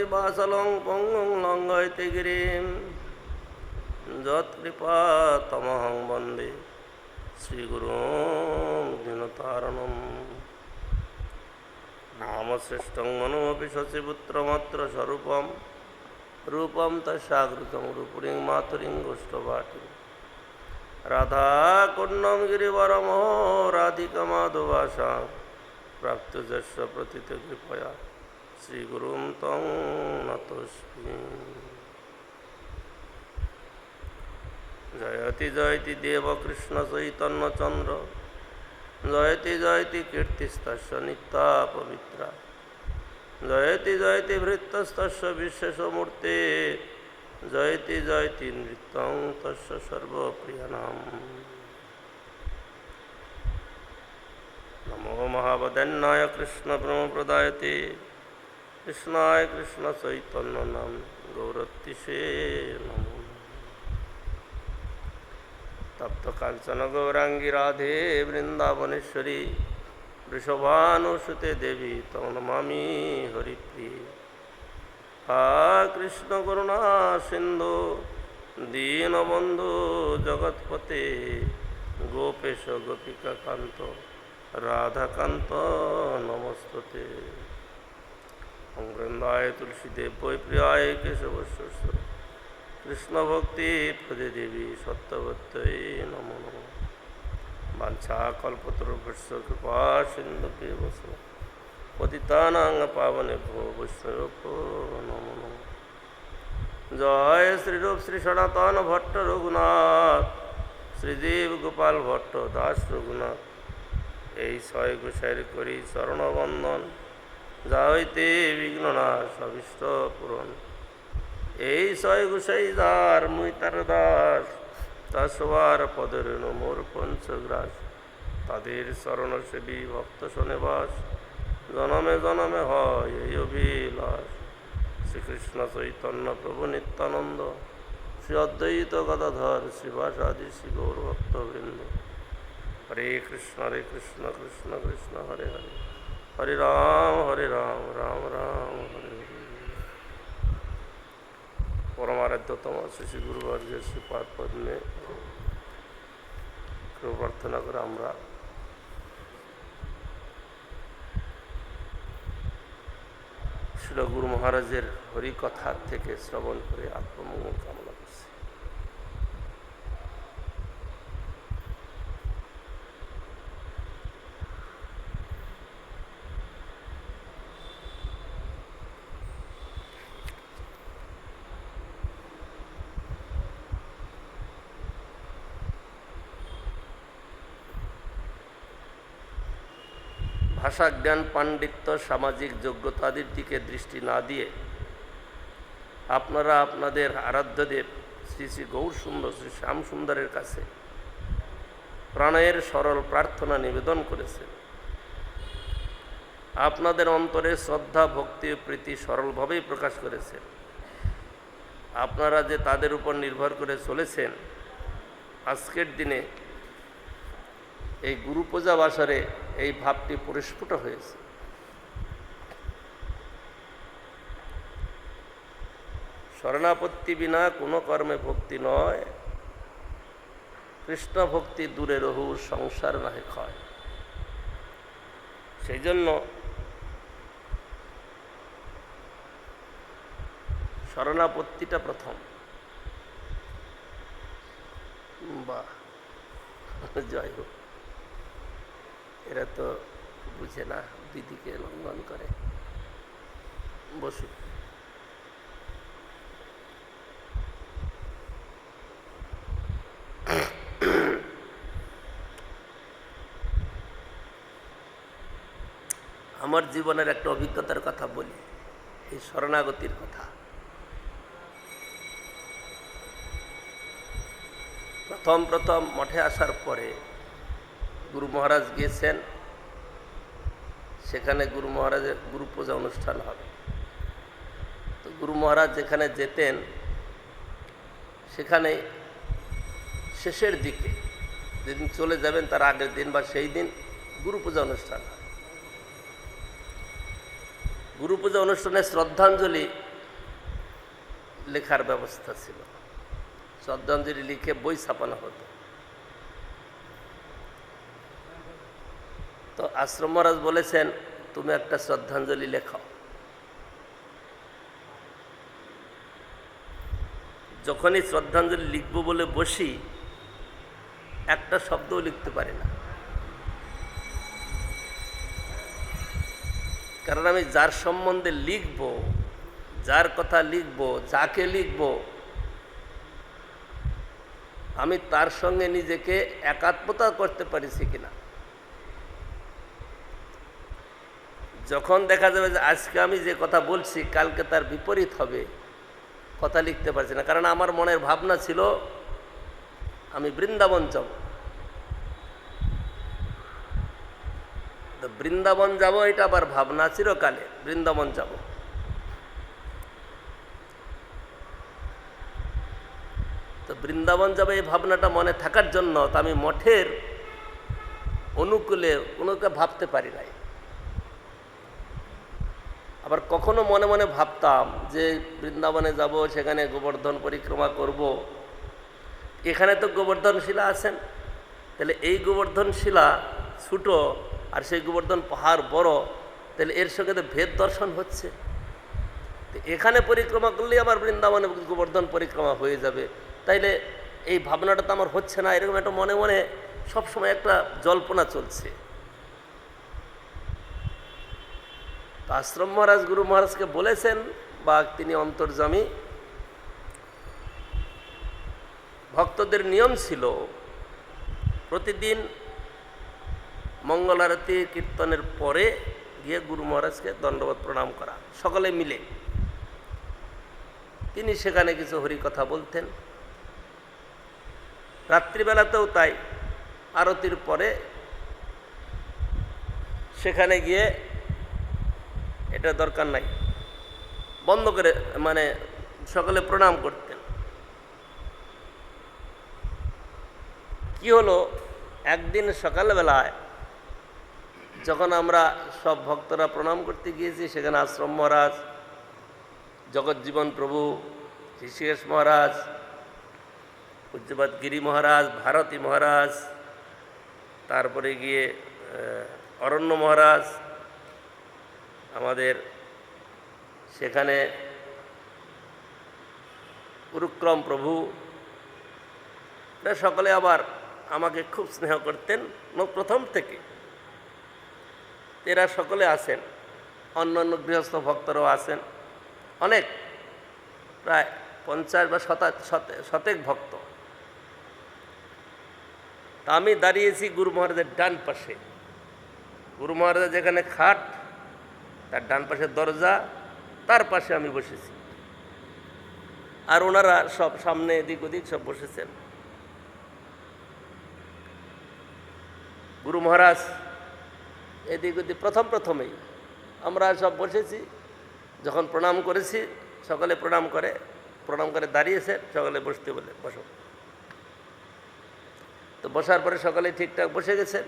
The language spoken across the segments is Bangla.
দিবাসলং পঙ্গং লঙ্গয়তে গিরিম। যৎকৃপা তমহং বন্দে। শ্রীগুরু দীনতারণম নামশ্রেষ্ঠং মনোমপি শশীপুত্রমাত্র স্বরূপম। রূপম তস্যাগৃতম রূপুরিং মাতুরিং গোষ্ঠবাটি। রাধাকুণ্ডম গিরিবরমহ রাধিকমাধবাসা প্রাপ্তজস্ব প্রতীত কৃপয়া। श्रीगुरुं तं नतोऽस्मि। जयति जयति चंद्र जयति जयति कीर्तिस्तस्य नित्ता पवित्रा जयति जयति भृत्तस्तस्य विशेषमूर्ते, जयति जयति नृत्यं तस्य सर्वप्रियनाम् नमो महावदन्नाय कृष्ण ब्रह्म प्रदायते। কৃষ্ণায় কৃষ্ণ চৈতন্য নাম গৌরত্তিষে নমো। তপ্ত কাঞ্চন গৌরাঙ্গী রাধে বৃন্দাবনেশ্বরী বৃষভানুসুতে দেবী তম নমামি হরিপ্রিয়ে। হা কৃষ্ণ করুণা সিন্ধু দীনবন্ধু জগৎপতে গোপেশ গোপিকা কান্ত রাধাকান্ত নমস্ততে। বৃন্দায় তুলসীদেব বৈ প্রিয়ায় কেশবশ্বর কৃষ্ণ ভক্তি প্রদে দেবী সত্যবত্যই নম নম। বাঞ্ছা কল্পতরুভস্য কৃপা সিন্ধু বস পতিতানাং পাবনে ভো বৈষ্ণব নম নম। জয় শ্রীরূপ শ্রী সনাতন ভট্ট রঘুনাথ, শ্রীদেব গোপাল ভট্ট দাস রঘুনাথ। এই ছয় গোসাইর করি চরণবন্দন। যা হইতে বিঘ্ননাশ অভিষ্ট পূরণ। এই ছয় গোসাই দার মুই তার দাস, তা সবার পদের মোর পঞ্চগ্রাস। তাদের শরণসেবী ভক্ত শোনেবাস জনমে জনমে হয় এই অভিলাষ। শ্রীকৃষ্ণ চৈতন্য প্রভু নিত্যানন্দ, শ্রী অদ্বৈত গদাধর, শ্রীবাসাদি শ্রী গৌর ভক্তবৃন্দ হরে কৃষ্ণ হরে কৃষ্ণ কৃষ্ণ কৃষ্ণ, হরে হরে। হরে রাম হরে রাম রাম রাম হরে পরমারাধ্যতম শ্রী গুরুবর্গের শ্রীপাদ পদ্মে প্রার্থনা করে আমরা শিল গুরু মহারাজের হরিকথা থেকে শ্রবণ করে আত্মমঙ্গল কামনা করছি ভাষা জ্ঞান পাণ্ডিত্য, সামাজিক যোগ্যতাদের দিকে দৃষ্টি না দিয়ে আপনারা আপনাদের আরাধ্যদেব শ্রী শ্রী গৌর সুন্দর, শ্রী শ্যাম সুন্দরের কাছে প্রাণের সরল প্রার্থনা নিবেদন করেছেন। আপনাদের অন্তরে শ্রদ্ধা, ভক্তি ও প্রীতি সরলভাবেই প্রকাশ করেছেন। আপনারা যে তাদের উপর নির্ভর করে চলেছেন, আজকের দিনে এই গুরু পূজা বাসরে এই ভাবটি পরিস্ফুট হয়েছে। শরণাপত্তি বিনা কোনো কর্মে ভক্তি নয়। কৃষ্ণ ভক্তি দূরে রহু, সংসার নাহে ক্ষয়। সেই জন্য শরণাপত্তিটা প্রথম। বাহ। জয় হোক এরা তো বুঝে না দিদিকে লঙ্ঘন করে। বসু। আমার জীবনের একটা অভিজ্ঞতার কথা বলি, এই শরণাগতির কথা। প্রথম প্রথম মঠে আসার পরে গুরু মহারাজ গিয়েছেন, সেখানে গুরু মহারাজের গুরু পূজা অনুষ্ঠান হবে। তো গুরু মহারাজ যেখানে যেতেন, সেখানে শেষের দিকে যেদিন চলে যাবেন, তার আগের দিন বা সেই দিন গুরু পূজা অনুষ্ঠান হয়। গুরু পূজা অনুষ্ঠানে শ্রদ্ধাঞ্জলি লেখার ব্যবস্থা ছিল। শ্রদ্ধাঞ্জলি লিখে বই ছাপানো হতো। তো আশ্রম মহারাজ বলেছেন, তুমি একটা শ্রদ্ধাঞ্জলি লেখাও যখনই শ্রদ্ধাঞ্জলি লিখব বলে বসি, একটা শব্দও লিখতে পারি না। কারণ আমি যার সম্বন্ধে লিখব, যার কথা লিখব, যাকে লিখব, আমি তার সঙ্গে নিজেকে একাত্মতা করতে পারিছি কিনা। যখন দেখা যাবে যে আজকে আমি যে কথা বলছি, কালকে তার বিপরীত হবে, কথা লিখতে পারছি না। কারণ আমার মনের ভাবনা ছিল, আমি বৃন্দাবন যাব। তো বৃন্দাবন যাব এটা আবার ভাবনা চিরকালে, বৃন্দাবন যাব। তো বৃন্দাবন যাবে এই ভাবনাটা মনে থাকার জন্য তো আমি মঠের অনুকূলে কোনোকে ভাবতে পারি নাই। আবার কখনো মনে মনে ভাবতাম যে বৃন্দাবনে যাব, সেখানে গোবর্ধন পরিক্রমা করব। এখানে তো গোবর্ধন শিলা আছেন তাহলে এই গোবর্ধন শিলা ছোটো আর সেই গোবর্ধন পাহাড় বড়, তাহলে এর সঙ্গে তো ভেদ দর্শন হচ্ছে। তো এখানে পরিক্রমা করলেই আমার বৃন্দাবনে গোবর্ধন পরিক্রমা হয়ে যাবে। তাইলে এই ভাবনাটা তো আমার হচ্ছে না, এরকম একটা মনে মনে সবসময় একটা জল্পনা চলছে। আশ্রম মহারাজ, গুরু মহারাজকে বলেছেন বা তিনি অন্তর্জামী ভক্তদের নিয়ম ছিল, প্রতিদিন মঙ্গল আরতি কীর্তনের পরে গিয়ে গুরু মহারাজকে দণ্ডবোধ প্রণাম করা, সকলে মিলে। তিনি সেখানে কিছু হরি কথা বলতেন। রাত্রিবেলাতেও তাই, আরতির পরে সেখানে গিয়ে এটা দরকার নাই। বন্ধ করে মানে সকলে প্রণাম করতেন। কি হলো? একদিন সকালবেলায় যখন আমরা সব ভক্তরা প্রণাম করতে গিয়েছি, সেখানে আশ্রম মহারাজ জগজ্জীবন প্রভু, ঋষিকেশ মহারাজ পূজ্যপাত গিরি মহারাজ, ভারতী মহারাজ, তারপরে গিয়ে অরণ্য মহারাজ আমাদের সেখানে উরুক্রম প্রভু সকলে আবার আমাকে খুব স্নেহ করতেন প্রথম থেকে। এরা সকলে আছেন অন্য অন্য গৃহস্থ ভক্তরাও আছেন অনেক, প্রায় পঞ্চাশ বা শতা শতে- শতেক ভক্ত। তা আমি দাঁড়িয়েছি গুরু মহারাজের ডান পাশে। গুরু মহারাজের যেখানে খাট তার ডান পাশে দরজা, তার পাশে আমি বসেছি। আর ওনারা সব সামনে এদিক ওদিক সব বসেছেন। গুরু মহারাজ, এদিক ওদিক প্রথম প্রথমেই আমরা সব বসেছি, যখন প্রণাম করেছি, সকলে প্রণাম করে প্রণাম করে দাঁড়িয়েছে সকলে বসতে বলে, বসো। তো বসার পরে সকলে ঠিকঠাক বসে গেছেন।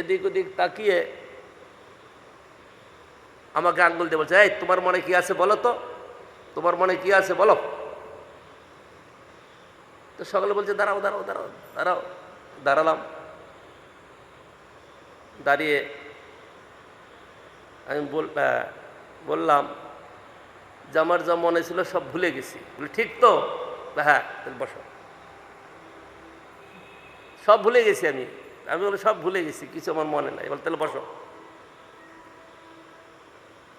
এদিক ওদিক তাকিয়ে আমাকে আঙ্গুল দিয়ে বলছে, এই, তোমার মনে কি আছে বলো তো? তোমার মনে কি আছে বলো? তো সকলে বলছে, দাঁড়াও দাঁড়াও দাঁড়াও দাঁড়াও, দাঁড়ালাম। দাঁড়িয়ে আমি বললাম, যে আমার যা মনে ছিল সব ভুলে গেছি। বলি, ঠিক তো? হ্যাঁ বসো। সব ভুলে গেছি আমি। আমি বলি, সব ভুলে গেছি, কিছু আমার মনে নাই। বল, তাহলে বসো।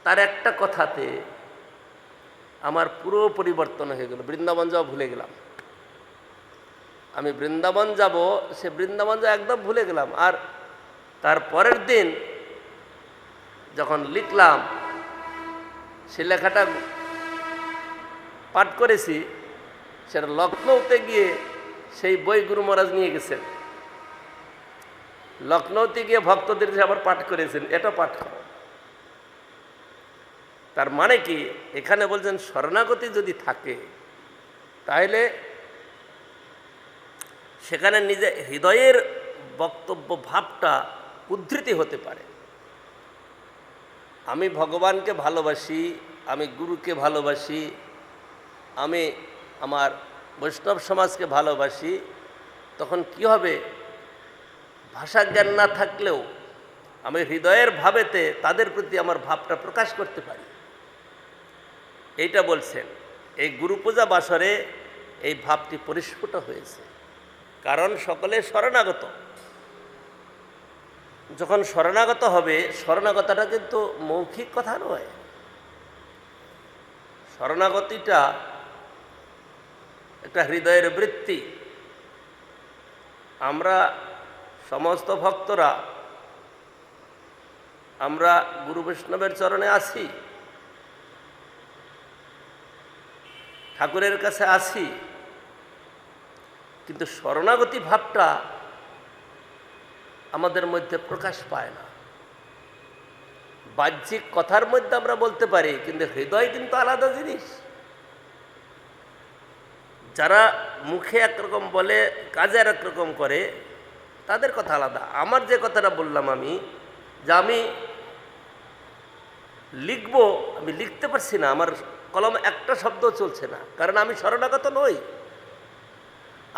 তার একটা কথাতে আমার পুরো পরিবর্তন হয়ে গেল। বৃন্দাবন যাওয়া ভুলে গেলাম। আমি বৃন্দাবন যাব, সে বৃন্দাবন যাওয়া একদম ভুলে গেলাম। আর তার পরের দিন যখন লিখলাম, সে লেখাটা পাঠ করেছি সেটা লখনৌতে গিয়ে সেই বই গুরু মহারাজ নিয়ে গেছেন। লখনৌতে গিয়ে ভক্তদের যে আবার পাঠ করেছেন, এটা পাঠ করো। তার মানে কি? এখানে বলছেন শরণাগতি যদি থাকে তাহলে সেখানে নিজে হৃদয়ের বক্তব্য ভাবটা উদ্ধৃতি হতে পারে। আমি ভগবানকে ভালোবাসি, আমি গুরুকে ভালোবাসি, আমি আমার বৈষ্ণব সমাজকে ভালোবাসি, তখন কি হবে? ভাষা জ্ঞান না থাকলেও আমি হৃদয়ের ভাবেতে তাদের প্রতি আমার ভাবটা প্রকাশ করতে পারি। এইটা বলছেন, এই গুরুপূজা বাসরে এই ভাবটি পরিস্ফুট হয়েছে। কারণ সকলে শরণাগত। যখন শরণাগত হবে, শরণাগতটা কিন্তু মৌখিক কথা নয়। শরণাগতিটা একটা হৃদয়ের বৃত্তি। আমরা সমস্ত ভক্তরা, আমরা গুরু বৈষ্ণবের চরণে আছি। ঠাকুরের কাছে আসি। কিন্তু শরণাগতি ভাবটা আমাদের মধ্যে প্রকাশ পায় না। বাহ্যিক কথার মধ্যে আমরা বলতে পারি, কিন্তু হৃদয় কিন্তু আলাদা জিনিস। যারা মুখে একরকম বলে, কাজে আর একরকম করে, তাদের কথা আলাদা। আমার যে কথাটা বললাম আমি, যে আমি লিখব, আমি লিখতে পারছি না, আমার কলম একটা শব্দ চলছে না, কারণ আমি শরণাগত নই।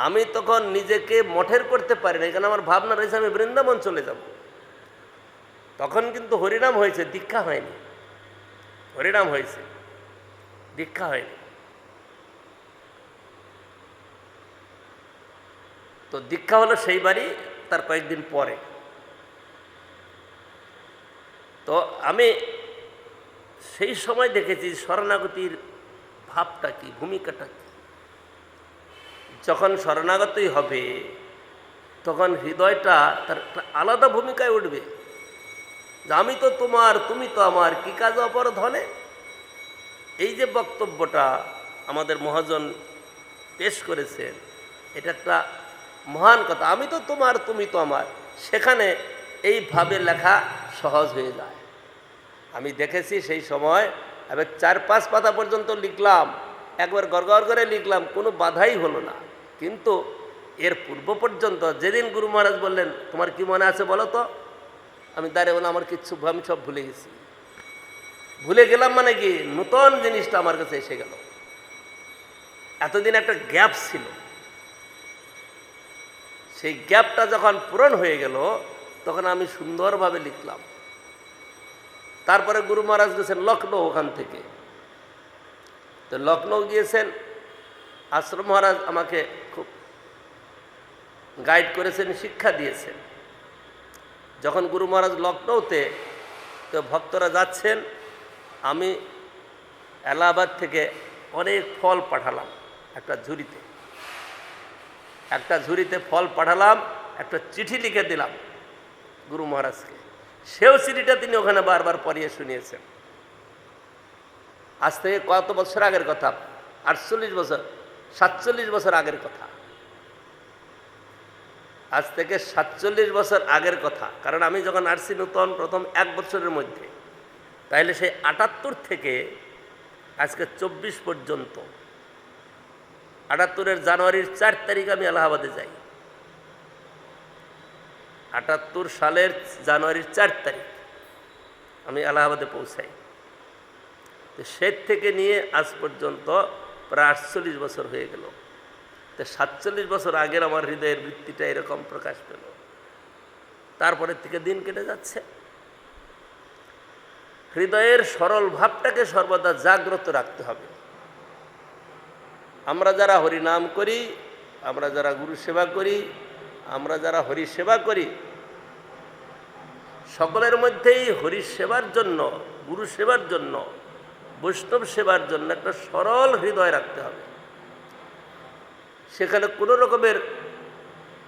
আমি তখন নিজেকে মঠের করতে পারি না এখানে আমার ভাবনা রয়েছে আমি বৃন্দাবন চলে যাব। তখন কিন্তু হরিনাম হয়েছে, দীক্ষা হয়নি। হরিনাম হয়েছে, দীক্ষা হয়নি। তো দীক্ষা হলো সেই বাড়ি, তার কয়েকদিন পরে। তো আমি সেই সময় দেখেছি শরণাগতির ভাবটা কি, ভূমিকাটা কি? যখন শরণাগতই হবে, তখন হৃদয়টা তার একটা আলাদা ভূমিকায় উঠবে। যে আমি তো তোমার, তুমি তো আমার, কি কাজ অপর ধনে? এই যে বক্তব্যটা আমাদের মহাজন পেশ করেছেন, এটা একটা মহান কথা। আমি তো তোমার, তুমি তো আমার। সেখানে এইভাবে লেখা সহজ হয়ে যায়। আমি দেখেছি সেই সময়, এবার চার পাঁচ পাতা পর্যন্ত লিখলাম, একবার গড়গড় করে লিখলাম, কোনো বাধাই হলো না। কিন্তু এর পূর্ব পর্যন্ত যেদিন গুরু মহারাজ বললেন, তোমার কি মনে আছে বলো তো? আমি দাঁড়িয়ে বললাম, আমার কিচ্ছু আমি সব ভুলে গেছি। ভুলে গেলাম মানে কি? নূতন জিনিসটা আমার কাছে এসে গেল। এতদিন একটা গ্যাপ ছিল। সেই গ্যাপটা যখন পূরণ হয়ে গেল, তখন আমি সুন্দরভাবে লিখলাম। তারপরে গুরু মহারাজ গেছেন লখনৌ ওখান থেকে। তো লখনৌ গিয়েছেন, আশ্রম মহারাজ আমাকে খুব গাইড করেছেন, শিক্ষা দিয়েছেন। যখন গুরু মহারাজ লখনৌতে তো ভক্তরা যাচ্ছেন, আমি এলাহাবাদ থেকে অনেক ফল পাঠালাম একটা ঝুড়িতে। একটা ঝুড়িতে ফল পাঠালাম, একটা চিঠি লিখে দিলাম গুরু মহারাজকে। সেও চিঠিটা তিনি ওখানে বারবার পড়িয়ে শুনিয়েছেন। আজ থেকে কত বছর আগের কথা? আটচল্লিশ বছর, সাতচল্লিশ বছর আগের কথা। আজ থেকে সাতচল্লিশ বছর আগের কথা। কারণ আমি যখন আসছি নূতন প্রথম এক বছরের মধ্যে, তাইলে সেই আটাত্তর থেকে আজকে চব্বিশ পর্যন্ত, আটাত্তরের জানুয়ারির চার তারিখ আমি এলাহাবাদে যাই। আটাত্তর সালের জানুয়ারির চার তারিখ। আমি এলাহাবাদে পৌঁছাই। তো সে থেকে নিয়ে আজ পর্যন্ত প্রায় আটচল্লিশ বছর হয়ে গেল। তো সাতচল্লিশ বছর আগের আমার হৃদয়ের বৃত্তিটা এরকম প্রকাশ পেল। তারপরের থেকে দিন কেটে যাচ্ছে। হৃদয়ের সরল ভাবটাকে সর্বদা জাগ্রত রাখতে হবে। আমরা যারা হরি নাম করি, আমরা যারা গুরু সেবা করি আমরা যারা হরি সেবা করি, সকলের মধ্যেই হরি সেবার জন্য গুরু সেবার জন্য, বৈষ্ণব সেবার জন্য একটা সরল হৃদয় রাখতে হবে। সেখানে কোনো রকমের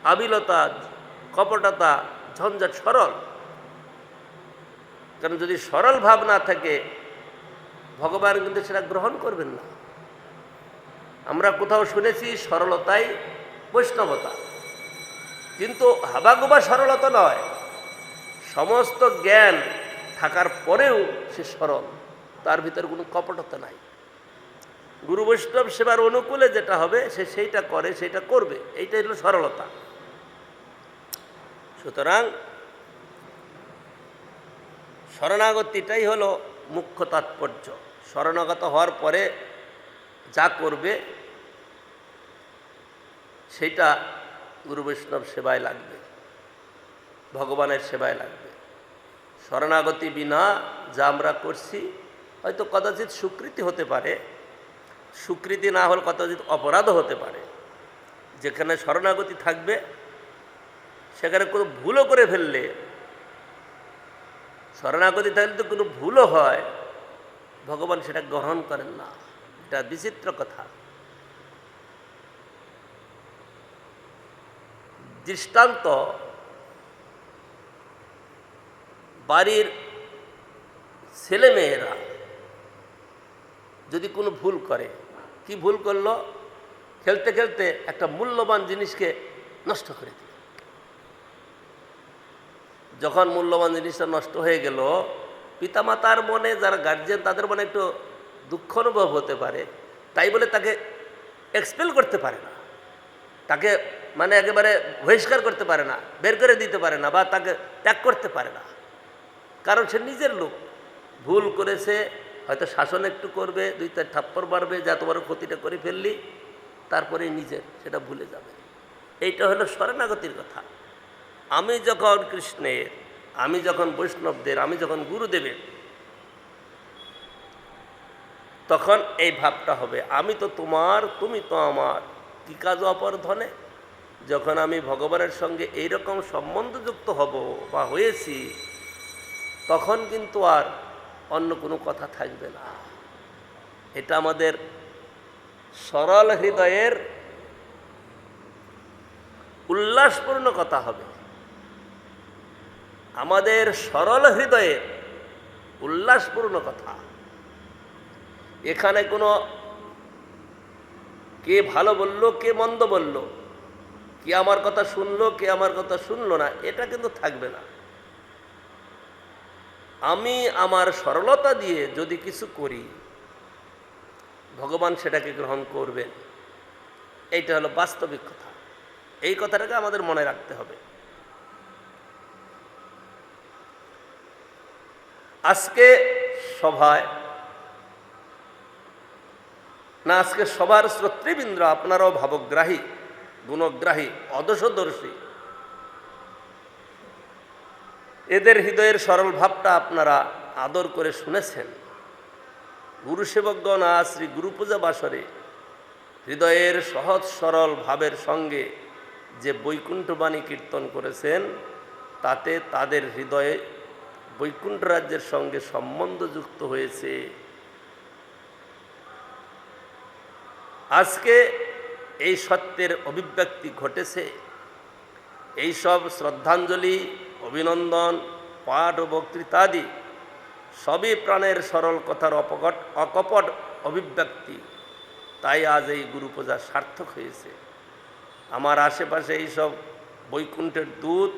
আবিলতা, কপটতা, ঝঞ্ঝাট সরল। কারণ যদি সরল ভাব না থাকে, ভগবান কিন্তু সেটা গ্রহণ করবেন না। আমরা কোথাও শুনেছি সরলতাই বৈষ্ণবতা। কিন্তু হাবাগুবা সরলতা নয়। সমস্ত জ্ঞান থাকার পরেও সে সরল। তার ভিতরে কোনো কপটতা নাই। গুরু বৈষ্ণব সেবার অনুকূলে যেটা হবে, সে সেইটা করে সেটা করবে। এইটাই হলো সরলতা। সুতরাং শরণাগতিটাই হলো মুখ্য তাৎপর্য। শরণাগত হওয়ার পরে যা করবে সেটা গুরু বৈষ্ণব সেবায় লাগবে, ভগবানের সেবায় লাগবে। শরণাগতি বিনা যা আমরা করছি, হয়তো কদাচিৎ স্বীকৃতি হতে পারে স্বীকৃতি না হলে কদাচিৎ অপরাধও হতে পারে। যেখানে শরণাগতি থাকবে, সেখানে কোনো ভুলও করে ফেললে, শরণাগতি থাকলে তো কোনো ভুলও হয়, ভগবান সেটা গ্রহণ করেন না। এটা বিচিত্র কথা। দৃষ্টান্ত বাড়ির ছেলেমেয়েরা যদি কোনো ভুল করে, কি ভুল করল? খেলতে খেলতে একটা মূল্যবান জিনিসকে নষ্ট করে দিল। যখন মূল্যবান জিনিসটা নষ্ট হয়ে গেল, পিতামাতার মনে, যারা গার্জেন তাদের মনে একটু দুঃখ অনুভব হতে পারে। তাই বলে তাকে এক্সপেল করতে পারে না। তাকে মানে একেবারে বহিষ্কার করতে পারে না, বের করে দিতে পারে না বা তাকে ত্যাগ করতে পারে না। কারণ সে নিজের লোক। ভুল করেছে, হয়তো শাসন একটু করবে, দুই তার থাপ্পড় মারবে, যা তোমার ক্ষতিটা করে ফেললি, তারপরে নিজের সেটা ভুলে যাবে। এইটা হলো শরণাগতির কথা। আমি যখন কৃষ্ণের, আমি যখন বৈষ্ণবদের, আমি যখন গুরুদেবের, তখন এই ভাবটা হবে, আমি তো তোমার, তুমি তো আমার। কি কাজ অপর ধনে যখন আমি ভগবানের সঙ্গে এইরকম সম্বন্ধযুক্ত হব বা হয়েছি, তখন কিন্তু আর অন্য কোনো কথা থাকবে না। এটা আমাদের সরল হৃদয়ের উল্লাসপূর্ণ কথা হবে। আমাদের সরল হৃদয়ের উল্লাসপূর্ণ কথা। এখানে কোনো কে ভালো বলল, কে মন্দ বলল, কে আমার কথা শুনলো, কে আমার কথা শুনলো না, এটা কিন্তু থাকবে না। আমি আমার সরলতা দিয়ে যদি কিছু করি, ভগবান সেটাকে গ্রহণ করবেন। এইটা হলো বাস্তবিক কথা। এই কথাটাকে আমাদের মনে রাখতে হবে। আজকে সভায় না, আজকে সবার শ্রোতৃবৃন্দ আপনারাও ভাবগ্রাহী, গুণগ্রাহী, অদশদর্শী। এদের হৃদয়ের সরল ভাবটা আপনারা আদর করে শুনেছেন। গুরু সেবকগণ আজ শ্রী গুরুপূজা বাসরে হৃদয়ের সহজ সরল ভাবের সঙ্গে যে বৈকুণ্ঠবাণী কীর্তন করেছেন, তাতে তাদের হৃদয়ে বৈকুণ্ঠ রাজ্যের সঙ্গে সম্বন্ধ যুক্ত হয়েছে। আজকে এই সত্যের অভিব্যক্তি ঘটেছে। এই সব শ্রদ্ধাঞ্জলি, অভিনন্দন, পাঠ ও বক্তৃতাদি সবই প্রাণের সরল কথার অপকট, অকপট অভিব্যক্তি। তাই আজ এই গুরু পূজা সার্থক হয়েছে। আমার আশেপাশে এইসব বৈকুণ্ঠের দূত,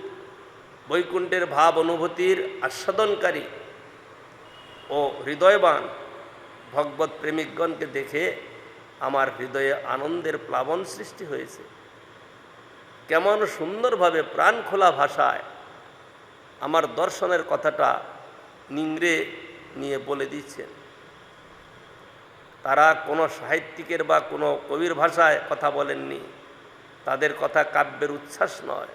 বৈকুণ্ঠের ভাব অনুভূতির আস্বাদনকারী ও হৃদয়বান ভগবত প্রেমিকগণকে দেখে আমার হৃদয়ে আনন্দের প্লাবন সৃষ্টি হয়েছে। কেমন সুন্দরভাবে প্রাণ খোলা ভাষায় আমার দর্শনের কথাটা নিংড়ে নিয়ে বলে দিচ্ছেন। তারা কোনো সাহিত্যিকের বা কোনো কবির ভাষায় কথা বলেননি। তাদের কথা কাব্যের উচ্ছ্বাস নয়,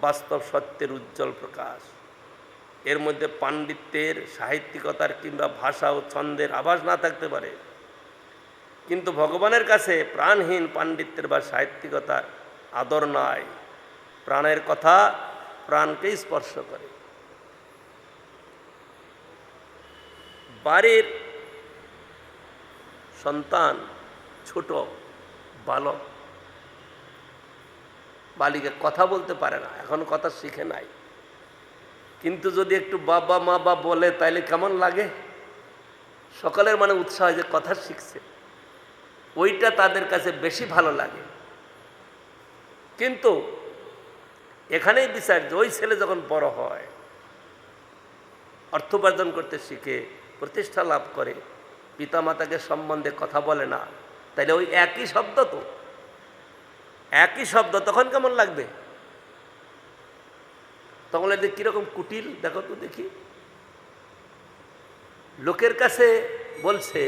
বাস্তব সত্যের উজ্জ্বল প্রকাশ। এর মধ্যে পাণ্ডিত্যের, সাহিত্যিকতার কিংবা ভাষা ও ছন্দের আভাস না থাকতে পারে। কিন্তু ভগবানের কাছে প্রাণহীন পাণ্ডিত্যের বা সাহিত্যিকতার আদর নয় প্রাণের কথা প্রাণকেই স্পর্শ করে। বাড়ির সন্তান ছোট, বালক, বালিকে কথা বলতে পারে না, এখন কথা শিখে নাই। কিন্তু যদি একটু বাবা মা বা বলে, তাইলে কেমন লাগে? সকলের মানে উৎসাহ যে কথা শিখছে। ওইটা তাদের কাছে বেশি ভালো লাগে। কিন্তু এখানেই বিচার যে ওই ছেলে যখন বড় হয় অর্থ উপার্জন করতে শিখে, প্রতিষ্ঠা লাভ করে, পিতামাতাকে সম্বন্ধে কথা বলে না, তাইলে ওই একই শব্দ তো। একই শব্দ, তখন কেমন লাগবে? তখন লাগবে কীরকম কুটিল? দেখো তো দেখি। লোকের কাছে বলছে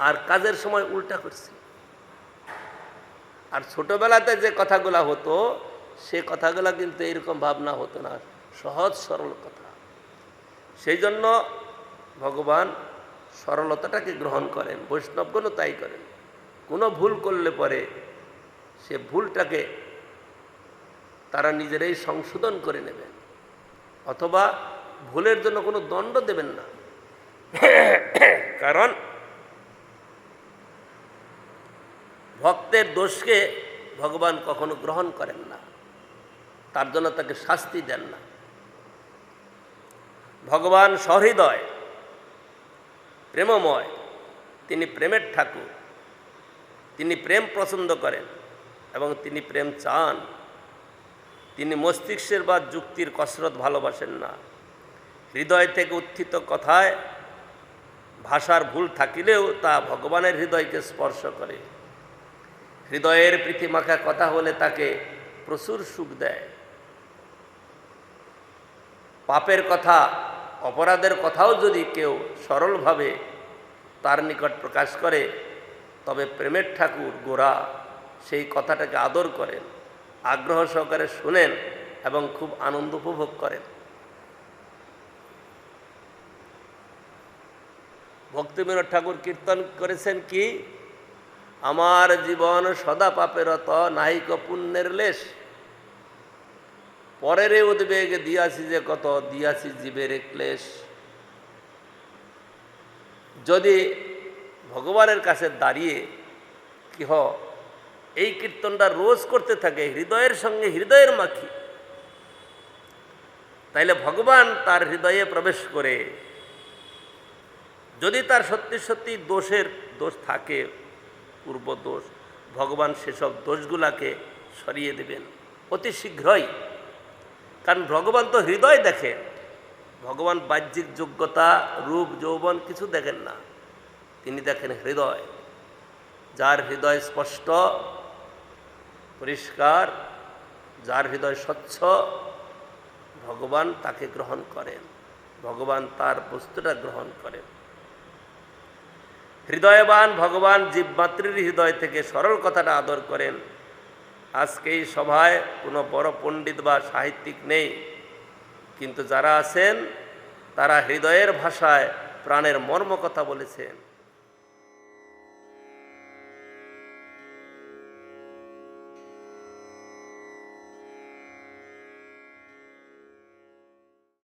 আর কাজের সময় উল্টা করছে। আর ছোটবেলাতে যে কথাগুলা হতো, সে কথাগুলা কিন্তু এরকম ভাবনা হতো না। সহজ, সরল কথা। সেই জন্য ভগবান সরলতাটাকে গ্রহণ করেন, বৈষ্ণবগণও তাই করেন। কোনো ভুল করলে পরে সে ভুলটাকে তারা নিজেরাই সংশোধন করে নেবেন। অথবা ভুলের জন্য কোনো দণ্ড দেবেন না। কারণ ভক্তের দোষকে ভগবান কখনো গ্রহণ করেন না। তার জন্য তাকে শাস্তি দেন না। ভগবান সহৃদয়, প্রেমময়, তিনি প্রেমের ঠাকুর, তিনি প্রেম পছন্দ করেন এবং তিনি প্রেম চান। তিনি মস্তিষ্কের বা যুক্তির কসরত ভালোবাসেন না। হৃদয় থেকে উত্থিত কথায় ভাষার ভুল থাকিলেও তা ভগবানের হৃদয়কে স্পর্শ করে। হৃদয়ের পৃথিমাখা কথা হলে তাকে প্রচুর সুখ দেয়। পাপের কথা, অপরাধের কথাও যদি কেউ সরলভাবে তার নিকট প্রকাশ করে, তবে প্রেমের ঠাকুর গোরা সেই কথাটাকে আদর করেন, আগ্রহ সহকারে শুনেন এবং খুব আনন্দ উপভোগ করেন। ভক্তিবিনোদ ঠাকুর কীর্তন করেছেন কি? আমার জীবন সদা পাপেরত নাহিক পুণ্যের লেশ। পরের উদ্বেগ দিয়াছি যে কত, দিয়াছি জীবের ক্লেশ যদি ভগবানের কাছে দাঁড়িয়ে কি হ, এই কীর্তনটা রোজ করতে থাকে, হৃদয়ের সঙ্গে হৃদয়ের মাখি, তাইলে ভগবান তার হৃদয়ে প্রবেশ করে, যদি তার সত্যি সত্যি দোষের দোষ থাকে পূর্ব দোষ ভগবান সেসব দোষগুলাকে সরিয়ে দেবেন। অতি শীঘ্রই। কারণ ভগবান তো হৃদয় দেখেন ভগবান বাহ্যিক যোগ্যতা, রূপ, যৌবন কিছু দেখেন না। তিনি দেখেন হৃদয়। যার হৃদয় স্পষ্ট, পরিষ্কার, যার হৃদয় স্বচ্ছ, ভগবান তাকে গ্রহণ করেন। ভগবান তার বস্তুটা গ্রহণ করেন। হৃদয়বান ভগবান জীবমাতৃর হৃদয় থেকে সরল কথাটা আদর করেন। আজকে এই সভায় কোনো বড় পণ্ডিত বা সাহিত্যিক নেই, কিন্তু যারা আছেন, তারা হৃদয়ের ভাষায় প্রাণের মর্ম কথা বলেছেন।